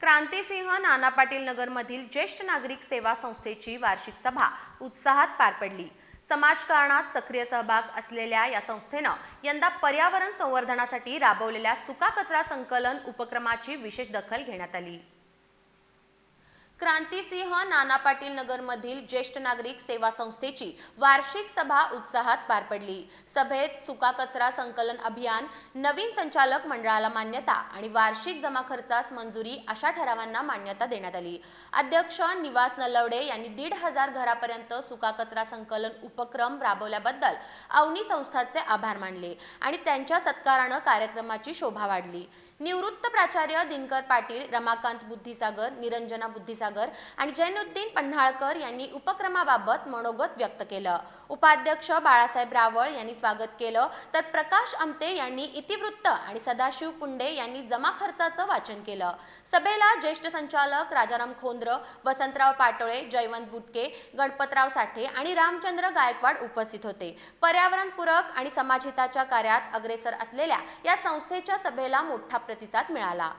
क्रांतिसिंह नाना पाटील नगरमधील ज्येष्ठ नागरिक सेवा संस्थेची वार्षिक सभा उत्साहात पार पडली. समाजकारणात सक्रिय सहभाग असलेल्या या संस्थेनं यंदा पर्यावरण संवर्धनासाठी राबवलेल्या सुका कचरा संकलन उपक्रमाची विशेष दखल घेण्यात आली. क्रांतीसिंह नाना पाटील नगरमधील ज्येष्ठ नागरिक सेवा संस्थेची वार्षिक सभा उत्साहात पार पडली. सभेत सुका कचरा संकलन अभियान नवीन संचालक मंडळाला मान्यता आणि वार्षिक जमा खर्चास मंजुरी अशा ठरावांना मान्यता देण्यात आली. अध्यक्ष निवास नलवडे यांनी दीड हजार घरापर्यंत सुका कचरा संकलन उपक्रम राबवल्याबद्दल अवनी संस्थाचे आभार मानले आणि त्यांच्या सत्कारानं कार्यक्रमाची शोभा वाढली. निवृत्त प्राचार्य दिनकर पाटील रमाकांत बुद्धिसागर निरंजना बुद्धिसागर आणि जैनुद्दीन पन्हाळकर यांनी उपक्रमाबाबत मनोगत व्यक्त केलं. उपाध्यक्ष बाळासाहेब रावळ यांनी स्वागत केलं. तर प्रकाश आमते यांनी इतिवृत्त आणि सदाशिव पुंडे यांनी जमा खर्चाचं वाचन केलं. सभेला ज्येष्ठ संचालक राजाराम खोंद्र वसंतराव पाटोळे जयवंत बुटके गणपतराव साठे आणि रामचंद्र गायकवाड उपस्थित होते. पर्यावरणपूरक आणि समाजहिताच्या कार्यात अग्रेसर असलेल्या या संस्थेच्या सभेला मोठा प्रतिसाद मिळाला.